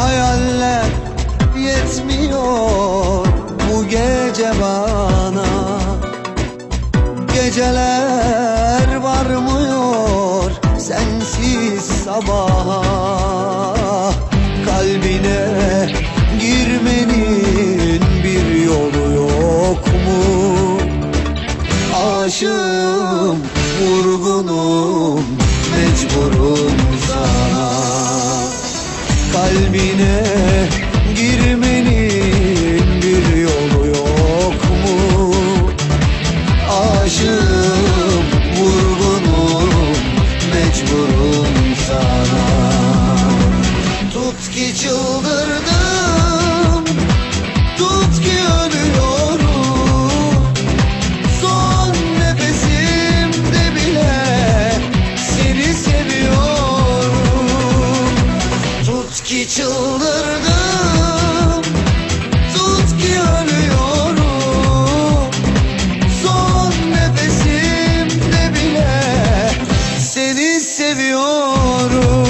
hayaller yetmiyor bu gece bana. Geceler varmıyor sensiz sabaha. Kalbine girmenin bir yolu yok mu? Aşığım, vurgunum, mecburum. Kalbine girmenin bir yolu yok mu? Aşığım vurgunum mecburum sana Tut ki çıldırdım Tut ki çıldırdım. Tut ki ölüyorum. Son nefesimde bile Seni seviyorum.